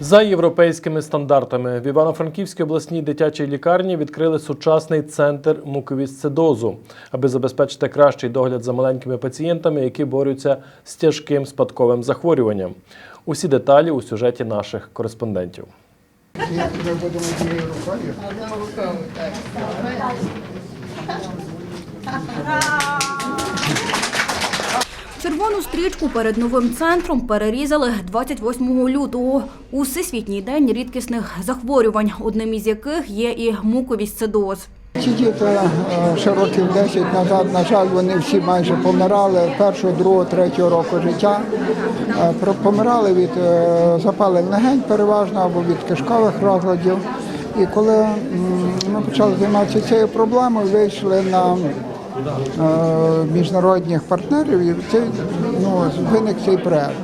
За європейськими стандартами в Івано-Франківській обласній дитячій лікарні відкрили сучасний центр муковісцидозу, аби забезпечити кращий догляд за маленькими пацієнтами, які борються з тяжким спадковим захворюванням. Усі деталі у сюжеті наших кореспондентів. Як ми будемо цією рукою? Червону стрічку перед новим центром перерізали 28 лютого у Всесвітній день рідкісних захворювань, одним із яких є і муковісцидоз. Ці діти е, ще років 10 назад, на жаль, вони всі майже помирали першого, другого, третього року життя. Е, Помирали від е, запалень легень переважно або від кишкових розладів. І коли ми почали займатися цією проблемою, вийшли на міжнародних партнерів і цей, ну, виник цей проект.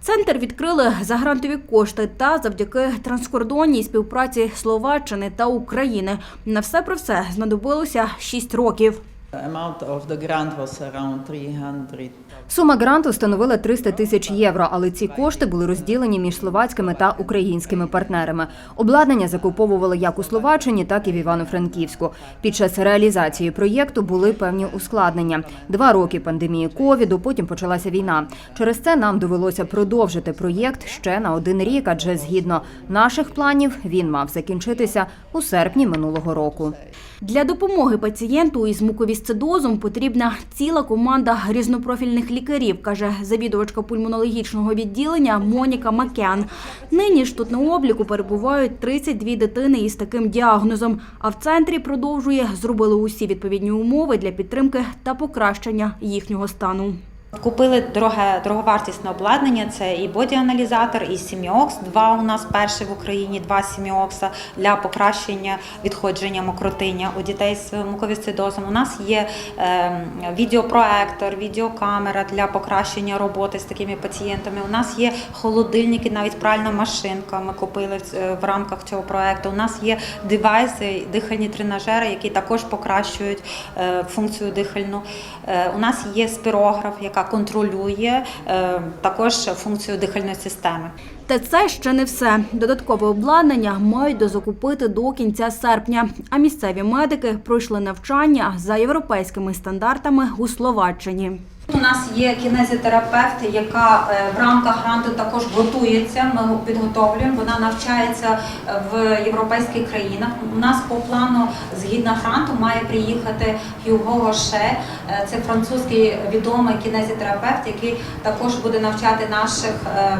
Центр відкрили за грантові кошти та завдяки транскордонній співпраці Словаччини та України. На все про все знадобилося 6 років. The amount of the grant was around 300. Сума гранту становила 300 тисяч євро, але ці кошти були розділені між словацькими та українськими партнерами. Обладнання закуповували як у Словаччині, так і в Івано-Франківську. Під час реалізації проєкту були певні ускладнення. Два роки пандемії ковіду, потім почалася війна. Через це нам довелося продовжити проєкт ще на один рік, адже згідно наших планів він мав закінчитися у серпні минулого року. Для допомоги пацієнту із муковісцидозом потрібна ціла команда різнопрофільних лікарів, каже завідувачка пульмонологічного відділення Моніка Макян. Нині ж тут на обліку перебувають 32 дитини із таким діагнозом. А в центрі продовжує зробили усі відповідні умови для підтримки та покращення їхнього стану. Купили дороге, дороговартісне обладнання, це і боді-аналізатор, і Сіміокс. Два у нас перші в Україні, два Сіміокса для покращення відходження мокротиння у дітей з муковісцидозом. У нас є е, відеопроектор, відеокамера для покращення роботи з такими пацієнтами. У нас є холодильники, навіть пральна машинка. Ми купили в, в рамках цього проекту. У нас є девайси, дихальні тренажери, які також покращують е, функцію дихальну. Е, у нас є спірограф, яка контролює е, також функцію дихальної системи. Та це ще не все. Додаткове обладнання мають дозакупити до кінця серпня. А місцеві медики пройшли навчання за європейськими стандартами у Словаччині. У нас є кінезітерапевт, яка е, в рамках гранту також готується. Ми підготовлюємо. Вона навчається е, в європейських країнах. У нас по плану згідно гранту має приїхати Хьюго Гоше. Е, Це французький відомий кінезітерапевт, який також буде навчати наших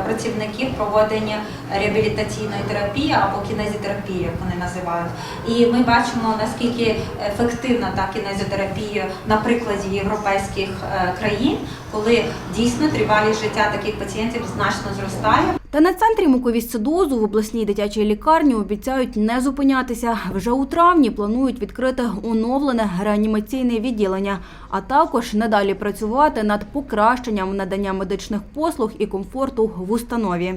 працівників проведення реабілітаційної терапії або кінезітерапії, як вони називають. І ми бачимо наскільки ефективна та кінезітерапія на прикладі європейських е, країн, коли дійсно тривалість життя таких пацієнтів значно зростає. Та на центрі муковісцидозу в обласній дитячій лікарні обіцяють не зупинятися. Вже у травні планують відкрити оновлене реанімаційне відділення, а також надалі працювати над покращенням надання медичних послуг і комфорту в установі.